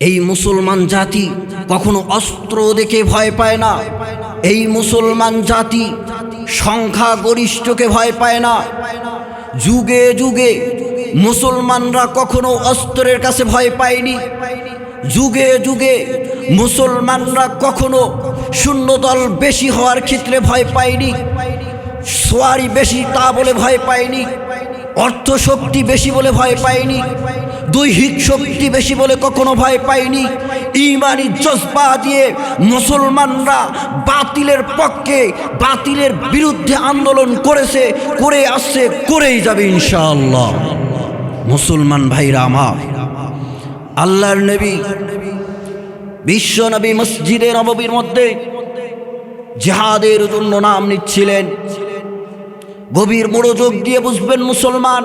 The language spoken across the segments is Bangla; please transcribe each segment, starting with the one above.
এই মুসলমান জাতি কখনো অস্ত্র দেখে ভয় পায় না। এই মুসলমান জাতি সংখ্যা গরিষ্ঠকে ভয় পায় না। যুগে যুগে মুসলমানরা কখনো অস্ত্রের কাছে ভয় পায়নি। যুগে যুগে মুসলমানরা কখনো শূন্য দল বেশি হওয়ার ক্ষেত্রে ভয় পায়নি। সোয়ারি বেশি তা বলে ভয় পায়নি। অর্থ শক্তি বেশি বলে ভয় পায়নি। দৈহিক শক্তি বেশি বলে কখনো ভয় পায়নি ইমানি জজবা দিয়ে মুসলমানরা বাতিলের পক্ষে, বাতিলের বিরুদ্ধে আন্দোলন করেছে, করে আসছে, করেই যাবে ইনশাআল্লাহ। মুসলমান ভাইরা আমার, আল্লাহর নবী, বিশ্ব নবী মসজিদের নববীর মধ্যে জেহাদের জন্য নাম নিচ্ছিলেন। গভীর মনোযোগ দিয়ে বুঝবেন মুসলমান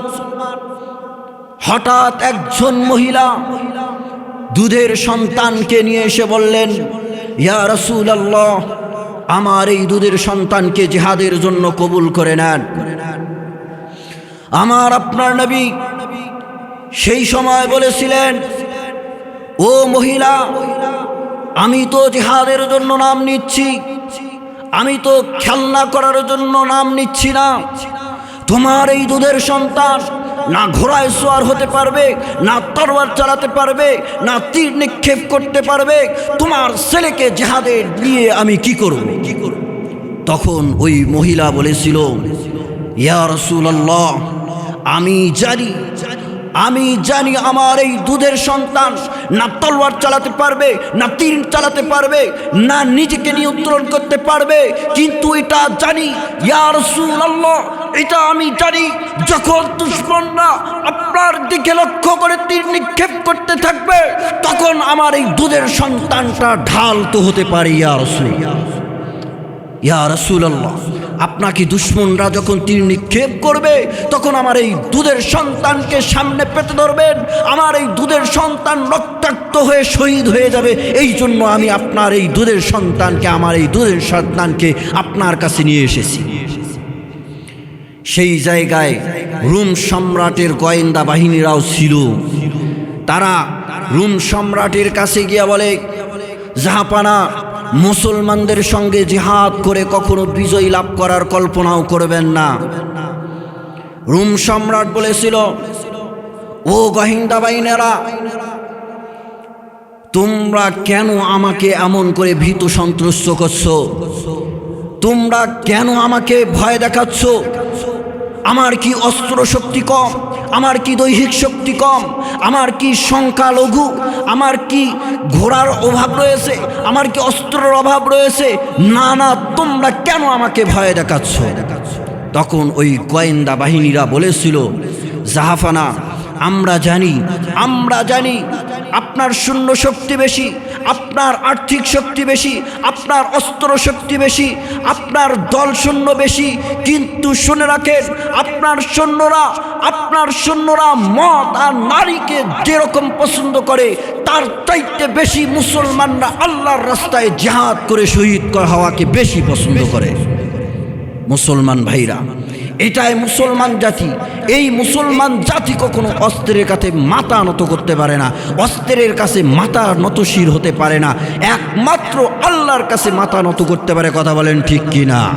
হঠাৎ একজন মহিলা দুধের সন্তানকে নিয়ে এসে বললেন, ইয়া রসুল আল্লাহ আমার এই দুধের সন্তানকে জেহাদের জন্য কবুল করে নেন। আমার আপনার নবী সেই সময় বলেছিলেন, ও মহিলা, আমি তো জেহাদের জন্য নাম নিচ্ছি, আমি তো খেলনা করার জন্য নাম নিচ্ছি না। তোমার এই দুধের সন্তান না ঘোড়ায় সোয়ার হতে পারবে, না তরোয়ার চালাতে পারবে, না তীর নিক্ষেপ করতে পারবে। তোমার ছেলেকে জেহাদে নিয়ে আমি কি করব? কি করব তখন ওই মহিলা বলেছিল, ইয়া রসুল্লাহ আমি জানি আমি জানি আমার এই দুধের সন্তান না তলোয়ার চালাতে পারবে, না তীর চালাতে পারবে, না নিজেকে নিয়ন্ত্রণ করতে পারবে, কিন্তু এটা জানি ইয়ার আল্লাহ এটা আমি জানি, যখন দুশ্মনরা আপনার দিকে লক্ষ্য করে তীর নিক্ষেপ করতে থাকবে, তখন আমার এই দুধের সন্তানটা ঢাল তো হতে পারে ইয়ার ইয়া রসুল্লাহ আপনাকে দুশ্মনরা যখন তীর নিক্ষেপ করবে, তখন আমার এই দুধের সন্তানকে সামনে পেতে ধরবেন? আমার এই দুধের সন্তান রক্তাক্ত হয়ে শহীদ হয়ে যাবে। এই জন্য আমি আপনার এই দুধের সন্তানকে, আমার এই দুধের সন্তানকে আপনার কাছে নিয়ে এসেছি। সেই জায়গায় রুম সম্রাটের গোয়েন্দা বাহিনীরাও ছিল। তারা রুম সম্রাটের কাছে গিয়া বলে জাহাপানা মুসলমানদের সঙ্গে জিহাদ করে কখনো বিজয় লাভ করার কল্পনাও করবেন না। রুম সম্রাট বলেছিল, ও গোয়েন্দা বাহিনীরা, তোমরা কেন আমাকে এমন করে ভীত সন্ত্রস্ত করছ? তোমরা কেন আমাকে ভয় দেখাচ্ছ? আমার কি অস্ত্র শক্তি কম? আমার কি দৈহিক শক্তি কম? আমার কি সংখ্যা লঘু? আমার কি ঘোড়ার অভাব রয়েছে? আমার কি অস্ত্রের অভাব রয়েছে? না না, তোমরা কেন আমাকে ভয় দেখাচ্ছ? তখন ওই গোয়েন্দা বাহিনীরা বলেছিল, জাহাফানা, আমরা জানি আমরা জানি আপনার শূন্য শক্তি বেশি, আপনার আর্থিক শক্তি বেশি, আপনার অস্ত্র শক্তি বেশি, আপনার দল শূন্য বেশি, কিন্তু শুনে রাখেন, আপনার সৈন্যরা আপনার সৈন্যরা মদ আর নারীকে যেরকম পছন্দ করে, তার চাইতে বেশি মুসলমানরা আল্লাহর রাস্তায় জাহাদ করে শহীদ হওয়াকে বেশি পছন্দ করে। মুসলমান ভাইরা এটাই মুসলমান জাতি। এই মুসলমান জাতি কখনো অস্ত্রের কাছে মাথা নত করতে পারে না। অস্ত্রের কাছে মাথা নতশির হতে পারে না। একমাত্র আল্লাহর কাছে মাথা নত করতে পারে, কথা বলেন ঠিক কি না